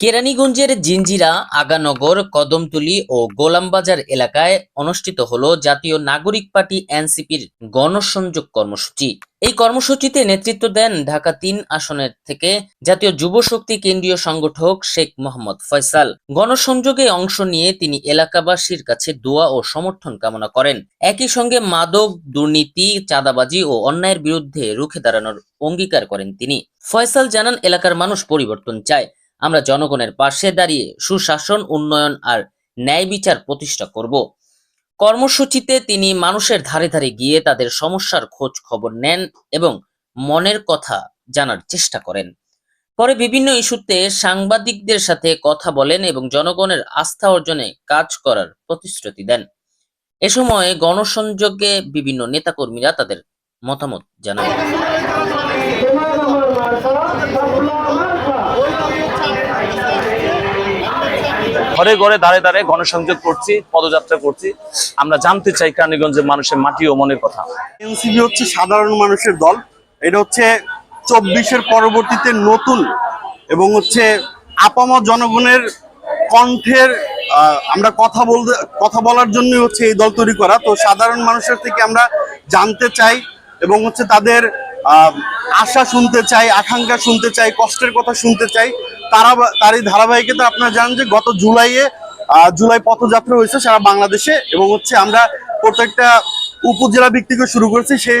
কেরানীগঞ্জের জিঞ্জিরা আগানগর, কদমতলী ও গোলামবাজার এলাকায় অনুষ্ঠিত হল জাতীয় নাগরিক পার্টি এনসিপির গণসংযোগ কর্মসূচি। এই কর্মসূচিতে নেতৃত্ব দেন ঢাকা তিন আসনের থেকে জাতীয় যুব শক্তি কেন্দ্রীয় সংগঠক শেখ মোহাম্মদ ফয়সাল। গণসংযোগে অংশ নিয়ে তিনি এলাকাবাসীর কাছে দোয়া ও সমর্থন কামনা করেন। একই সঙ্গে মাদক, দুর্নীতি, চাঁদাবাজি ও অন্যায়ের বিরুদ্ধে রুখে দাঁড়ানোর অঙ্গীকার করেন তিনি। ফয়সাল জানান, এলাকার মানুষ পরিবর্তন চায়। আমরা জনগণের পাশে দাঁড়িয়ে সুশাসন, উন্নয়ন আর ন্যায় বিচার প্রতিষ্ঠা করব। কর্মসূচিতে তিনি মানুষের ধারে ধারে গিয়ে তাদের সমস্যার খোঁজ খবর নেন এবং মনের কথা জানার চেষ্টা করেন। পরে বিভিন্ন ইস্যুতে সাংবাদিকদের সাথে কথা বলেন এবং জনগণের আস্থা অর্জনে কাজ করার প্রতিশ্রুতি দেন। এ সময় গণসংযোগে বিভিন্ন নেতাকর্মীরা তাদের মতামত জানান। ঘরে ঘরে দাঁড়ে দাঁড়ে গণসংযোগ করছি, পদযাত্রা করছি। আমরা জানতে চাই কেরানীগঞ্জের মানুষের মাটি ও মনের কথা। এনসিপি হচ্ছে সাধারণ মানুষের দল। এটা হচ্ছে চব্বিশের পরবর্তীতে নতুন এবং হচ্ছে আপামর জনগণের কণ্ঠের আমরা কথা বলতে, কথা বলার জন্যই হচ্ছে এই দল তৈরি করা। তো সাধারণ মানুষের থেকে আমরা জানতে চাই এবং হচ্ছে তাদের আশা শুনতে চাই, আকাঙ্ক্ষা শুনতে চাই, কষ্টের কথা শুনতে চাই। তারা তারই ধারাবাহিকতা আপনারা জানেন যে গত জুলাইয়ে জুলাই পথযাত্রা হয়েছে সারা বাংলাদেশে এবং হচ্ছে আমরা প্রত্যেকটা উপজেলা ভিত্তিক শুরু করেছি। সেই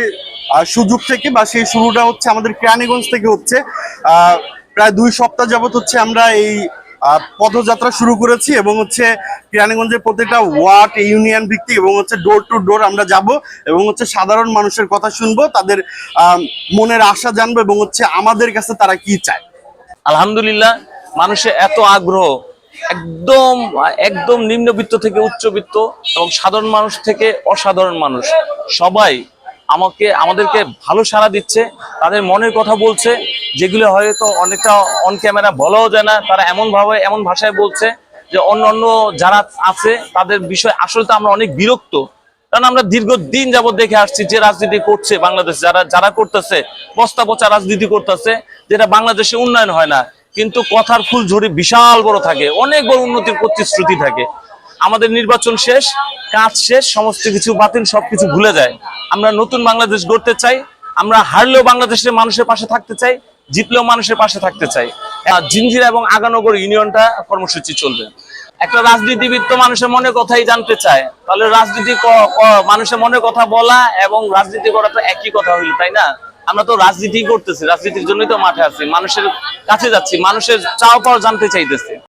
সুযোগ থেকে বা সেই শুরুটা হচ্ছে আমাদের কেরানীগঞ্জ থেকে হচ্ছে। প্রায় দুই সপ্তাহ যাবত হচ্ছে আমরা এই পদযাত্রা শুরু করেছি এবং হচ্ছে কেরানীগঞ্জের প্রত্যেকটা ওয়ার্ড, ইউনিয়ন ভিত্তিক এবং হচ্ছে ডোর টু ডোর আমরা যাব এবং হচ্ছে সাধারণ মানুষের কথা শুনব, তাদের মনের আশা জানব এবং হচ্ছে আমাদের কাছে তারা কি চায়। আলহামদুলিল্লাহ মানুষের এত আগ্রহ, একদম একদম নিম্নবিত্ত থেকে উচ্চবিত্ত এবং সাধারণ মানুষ থেকে অসাধারণ মানুষ। সবাই আমাকে, আমাদেরকে ভালো সাড়া দিচ্ছে, তাদের মনের কথা বলছে, যেগুলো হয়তো অনেকটা অন ক্যামেরা বলাও যায় না, তারা এমন ভাবে, এমন ভাষায় বলছে যে অন্য অন্য যারা আছে, তাদের বিষয় আসলে তো আমরা অনেক বিরক্ত। কারণ আমরা দীর্ঘদিন যাবত দেখে আসছি যে রাজনীতি করছে বাংলাদেশ। যারা যারা করতেছে, বস্তা পচা রাজনীতি করতেছে, যেটা বাংলাদেশে উন্নয়ন হয় না। কিন্তু কথার ফুল ঝুড়ি বিশাল বড় থাকে, অনেক বড় উন্নতির প্রতিশ্রুতি থাকে। আমাদের নির্বাচন শেষ, কাজ শেষ, সমস্ত কিছু বাতিল, সবকিছু ভুলে যায়। আমরা নতুন বাংলাদেশ গড়তে চাই, আমরা হারলেও বাংলাদেশের মানুষের পাশে থাকতে চাই, জিতলেও মানুষের পাশে থাকতে চাই। জিঞ্জিরা এবং আগানগর ইউনিয়নটা কর্মসূচি চলবে। একটা রাজনীতিবিদ তো মানুষের মনে কথাই জানতে চায়। তাহলে রাজনীতি মানুষের মনে কথা বলা এবং রাজনীতি করা তো একই কথা হইল, তাই না? আমরা তো রাজনীতি করতেছি, রাজনীতির জন্যই তো মাঠে আছি, মানুষের কাছে যাচ্ছি, মানুষের চাও পাওয়া জানতে চাইতেছি।